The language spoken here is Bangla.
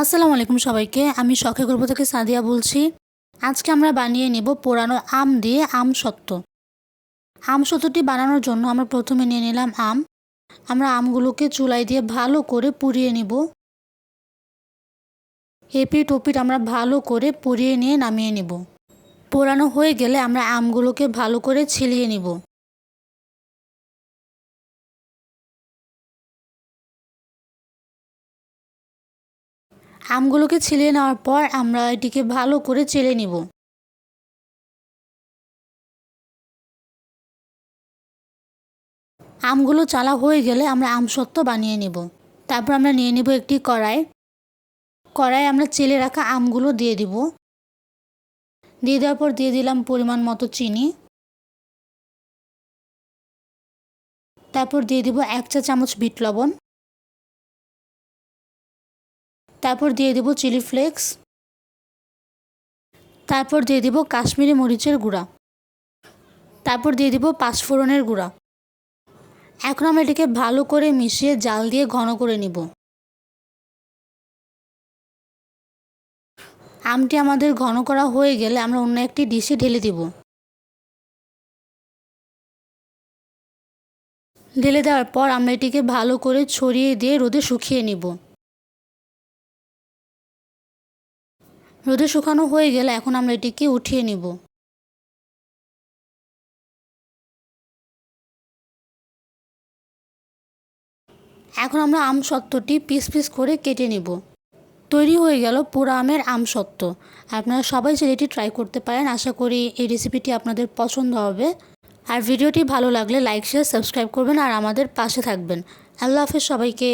আসসালামু আলাইকুম সবাইকে, আমি শখে গল্প থেকে সাদিয়া বলছি। আজকে আমরা বানিয়ে নেব পোড়ানো আম দিয়ে আম সত্ত্ব। আম সত্ত্বটি বানানোর জন্য আমরা প্রথমে নিয়ে নিলাম আম। আমরা আমগুলোকে চুলায় দিয়ে ভালো করে পুড়িয়ে নেব। এপিট ওপিট আমরা ভালো করে পুড়িয়ে নিয়ে নামিয়ে নিব। পোড়ানো হয়ে গেলে আমরা আমগুলোকে ভালো করে ছিলিয়ে নিব। আমগুলোকে ছিলিয়ে নেওয়ার পর আমরা এটিকে ভালো করে চেলে নিব। আমগুলো চালা হয়ে গেলে আমরা আমসত্ত্ব বানিয়ে নিব। তারপর আমরা নিয়ে নিব একটি কড়াই। কড়াই আমরা চেলে রাখা আমগুলো দিয়ে দিব। দিয়ে দেওয়ার পর দিয়ে দিলাম পরিমাণ মতো চিনি। তারপর দিয়ে দিব এক চা চামচ বিট লবণ। তারপর দিয়ে দেব চিলি ফ্লেক্স। তারপর দিয়ে দিব কাশ্মীরি মরিচের গুঁড়া। তারপর দিয়ে দিব পাঁচফোড়নের গুঁড়া। এখন আমরা এটিকে ভালো করে মিশিয়ে জাল দিয়ে ঘন করে নিব। আমটি আমাদের ঘন করা হয়ে গেলে আমরা অন্য একটি ডিশে ঢেলে দিব। ঢেলে দেওয়ার পর আমরা এটিকে ভালো করে ছড়িয়ে দিয়ে রোদে শুকিয়ে নিব। রোদে শুকানো হয়ে গেলে এখন আমরা এটিকে উঠিয়ে নিব। এখন আমরা আম সত্ত্বটি পিস পিস করে কেটে নিব। তৈরি হয়ে গেল পুরো আমের আম সত্ত্ব। আপনারা সবাই এটি ট্রাই করতে পারেন। আশা করি এই রেসিপিটি আপনাদের পছন্দ হবে। আর ভিডিওটি ভালো লাগলে লাইক শেয়ার সাবস্ক্রাইব করবেন আর আমাদের পাশে থাকবেন। আল্লাহ হাফেজ সবাইকে।